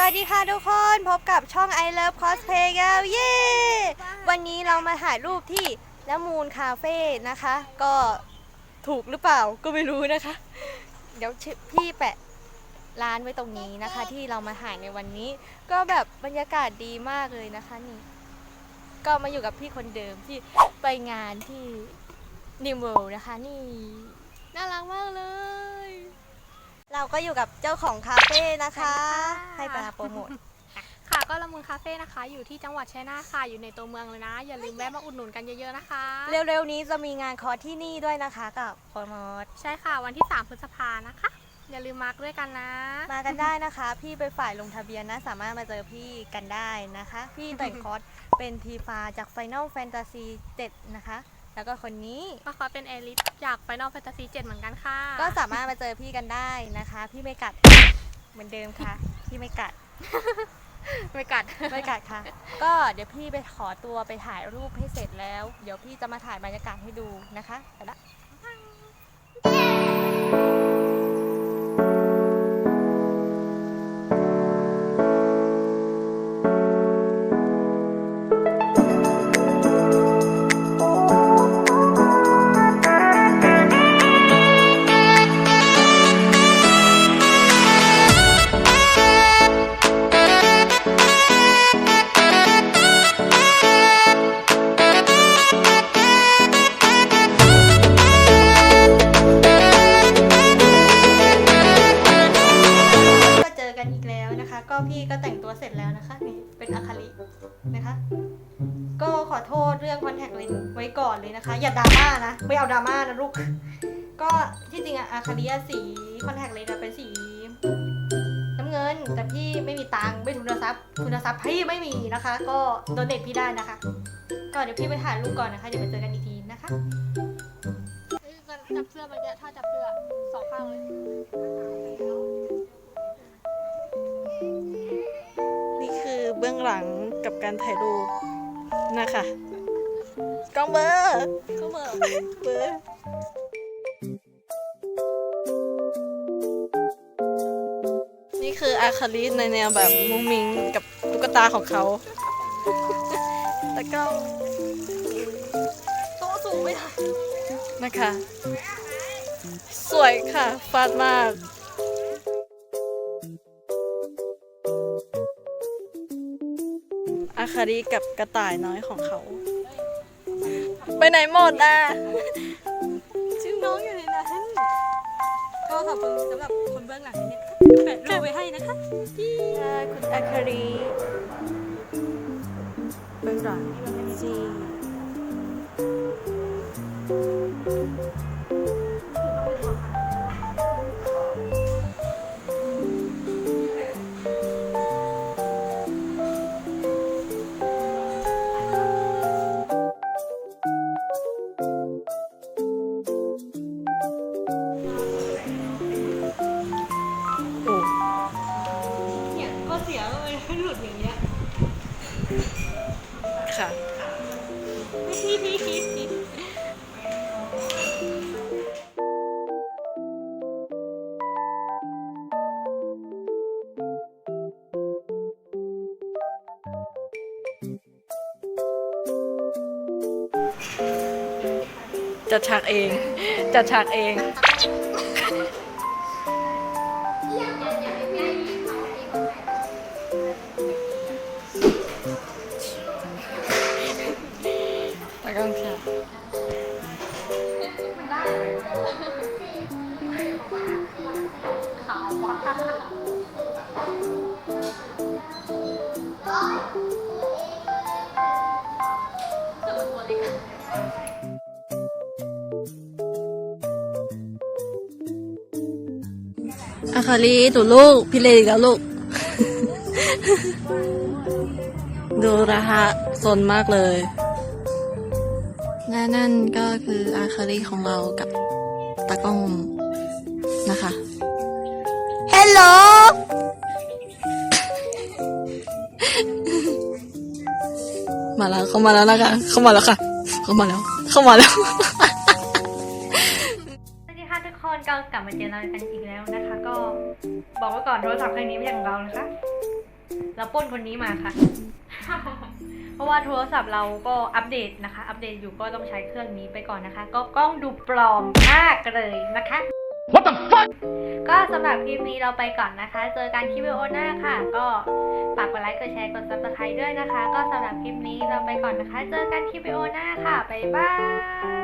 สวัสดีค่ะทุกคนพบกับช่อง I Love Cosplay แล้วเย้วันนี้เรามาถ่ายรูปที่ละมูลคาเฟ่นะคะ ก็ถูกหรือเปล่าก็ไม่รู้นะคะ เดี๋ยวพี่แปะร้านไว้ตรงนี้นะคะ ที่เรามาถ่ายในวันนี้ ก็แบบบรรยากาศดีมากเลยนะคะนี่ ก็มาอยู่กับพี่คนเดิมที่ไปงานที่นิมเวลนะคะ นี่ น่ารักมากเลย เราก็อยู่กับเจ้าของคาเฟ่นะคะ ให้ปาโปรโมท ค่ะก็ละมุนคาเฟ่นะคะ อยู่ที่จังหวัดชัยนาทค่ะอยู่ในตัวเมืองเลยนะ อย่าลืมแวะมาอุดหนุนกันเยอะๆนะคะ เร็วๆนี้จะมีงานคอร์สที่นี่ด้วยนะคะกับโปรโมท ใช่ค่ะวันที่ 3 พฤษภานะคะ อย่าลืมมาร์กด้วยกันนะ มากันได้นะคะ พี่ไปฝ่ายลงทะเบียนนะ สามารถมาเจอพี่กันได้นะคะ พี่แต่งคอร์สเป็นทีฟาจาก Final Fantasy 7 นะคะ แล้วก็คนนี้ ก็ขอเป็นเอลิทจาก Final Fantasy 7เหมือนกันค่ะ ก็สามารถมาเจอพี่กันได้นะคะ พี่ไม่กัดเหมือนเดิมค่ะ พี่ไม่กัด ไม่กัด ไม่กัดค่ะ ก็เดี๋ยวพี่ไปขอตัวไปถ่ายรูปให้เสร็จแล้ว เดี๋ยวพี่จะมาถ่ายบรรยากาศให้ดูนะคะไปละ ก็พี่ก็แต่งตัวเสร็จแล้วนะคะ นี่เป็นอาคารินะคะ ก็ขอโทษเรื่องคอนแทคเลนส์ไว้ก่อนเลยนะคะ อย่าดราม่านะ ไม่เอาดราม่านะลูก ก็ที่จริงอะอาคาริอะสีคอนแทคเลนส์เป็นสีน้ำเงิน แต่พี่ไม่มีตังค์ไม่ทุนทรัพย์ทุนทรัพย์พี่ไม่มีนะคะ ก็โดเนทพี่ได้นะคะ ก็เดี๋ยวพี่ไปถ่ายรูปก่อนนะคะเดี๋ยวไปเจอกันอีกทีนะคะจับเสื้อเมื่อะถ้าจับเสื้อสองข้างเลย นี่คือเบื้องหลังกับการถ่ายรูปนะคะกล้องเบอร์ก็เบอร์เบอร์นี่คืออาคาริในแนวแบบมุ้งมิงกับตุ๊กตาของเขาแล้วก็โตสูงไม่ได้นะคะ สวยค่ะฟาดมาก อาคาริกับกระต่ายน้อยของเขา ไปไหนหมดอะชื่อน้องอยู่ในนั้นก็ขอบคุณสำหรับคนเบื้องหลังเนี่ยแปะรูปไว้ให้นะคะคุณอาคาริเบื้องหลังจีโอ้ จัดฉากเอง จัดฉากเอง ตากล้องค่ะ อาคารีดูลูกพี่เลอีกแล้วลูก ดูนะฮะสนมากเลยและนั่นก็คืออาคารีของเรากับตากล้องนะคะฮัลโหลมาแล้ว เข้ามาแล้วนะคะ เข้ามาแล้วค่ะ เข้ามาแล้ว เข้ามาแล้ว ลับมาเจอเรากันอีกแล้วนะคะ ก็บอกไว้ก่อนโทรศัพท์เครื่องนี้ไม่ใช่ของเรานะคะ เราปล้นคนนี้มาค่ะ เพราะว่าโทรศัพท์เราก็อัปเดตนะคะ อัปเดตอยู่ก็ต้องใช้เครื่องนี้ไปก่อนนะคะ ก็กล้องดูปลอมมากเลยนะคะ What the fuck? ก็สำหรับคลิปนี้เราไปก่อนนะคะ เจอกันคลิปวิดีโอหน้าค่ะ ก็ฝากกดไลค์ กดแชร์ กด subscribe ด้วยนะคะ ก็สำหรับคลิปนี้เราไปก่อนนะคะ เจอกันคลิปวิดีโอหน้าค่ะ บ๊ายบาย